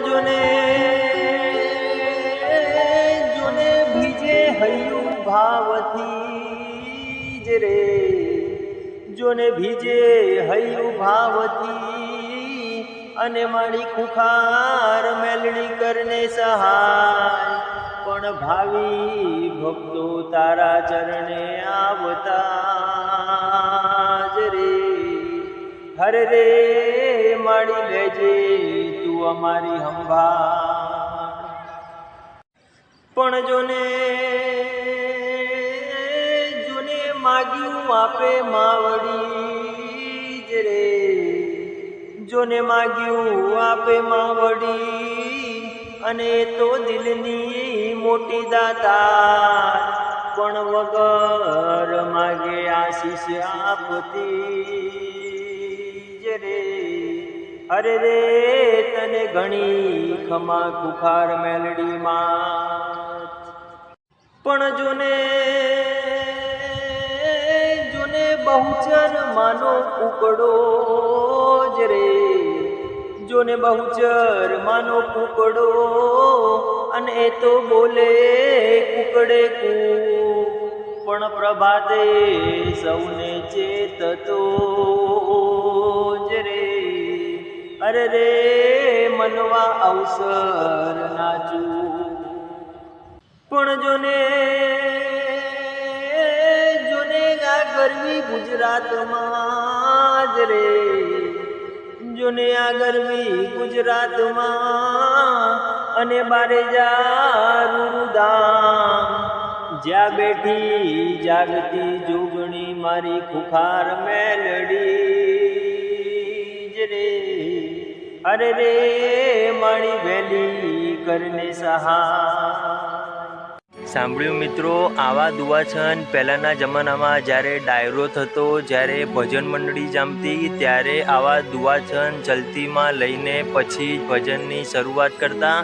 જોને જોને ભીજે હૈયું ભાવથી જ રે. જોને ભીજે હૈયું ભાવથી અને મારી ખુખાર મેલડી કરને સહાય. પણ ભાવી ભક્તો તારા ચરણે આવતા જ રે. હરે રે, માડી લેજે અમારી હંભા પણ જોને જોને માગ્યું આપે માવડી જ રે. જોને માગ્યું આપે માવડી, અને તો દિલની મોટી દાતા પણ વગર માગે આશીષ આપતી જ રે. અરે રે, તને ઘણી ખમા ખુખાર મેલડીમાં. પણ જોને જોને બહુચર માનો કુકડો જ રે. જોને બહુચર માનો કુકડો, અને એ તો બોલે કુકડે કુ. પણ પ્રભાતે સૌને ચેતતો અરે રે, મનવા અવસર નાચું. પણ જોને જોને આ ગરમી ગુજરાતમાં જ રે. જોને આ ગરમી ગુજરાતમાં અને બારે જારુદામ જ્યાં બેઠી જાગતી જોગણી મારી ખુખાર મેલડી. અરે રે, મારી વેલી કરને સહા સાંભળ્યું મિત્રો, આવા દુવાછન પહેલાંના જમાનામાં જ્યારે ડાયરો થતો, જ્યારે ભજન મંડળી જામતી, ત્યારે આવા દુવાછન ચલતીમાં લઈને પછી ભજનની શરૂઆત કરતા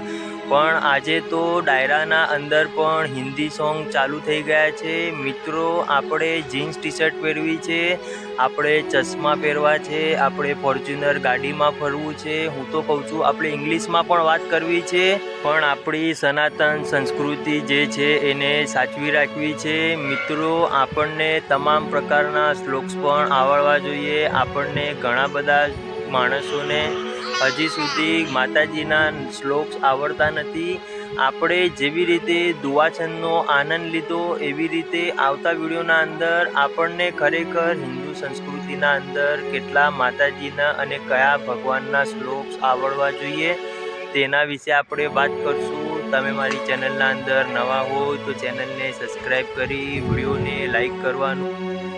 પણ આજે તો ડાયરાના અંદર પણ હિન્દી સોંગ ચાલુ થઈ ગયા છે. મિત્રો, આપણે જીન્સ ટી શર્ટ પહેરવી છે, આપણે ચશ્મા પહેરવા છે, આપણે ફોર્ચ્યુનર ગાડીમાં ફરવું છે. હું તો કહું છું, આપણે ઇંગ્લિશમાં પણ વાત કરવી છે, પણ આપણી સનાતન સંસ્કૃતિ જે છે એને સાચવી રાખવી છે. મિત્રો, આપણને તમામ પ્રકારના શ્લોક્સ પણ આવડવા જોઈએ. આપણને ઘણા બધા માણસોને હજી સુધી માતાજીના શ્લોક્સ આવડતા નથી. આપણે જેવી રીતે દુવાછંદનો આનંદ લીધો, એવી રીતે આવતા વિડીયોના અંદર આપણને ખરેખર હિન્દુ સંસ્કૃતિના અંદર કેટલા માતાજીના અને કયા ભગવાનના શ્લોક્સ આવડવા જોઈએ, તેના વિશે આપણે વાત કરશું. તમે મારી ચેનલના અંદર નવા હો તો ચેનલને સબસ્ક્રાઈબ કરી, વિડીયોને લાઈક કરવાનું.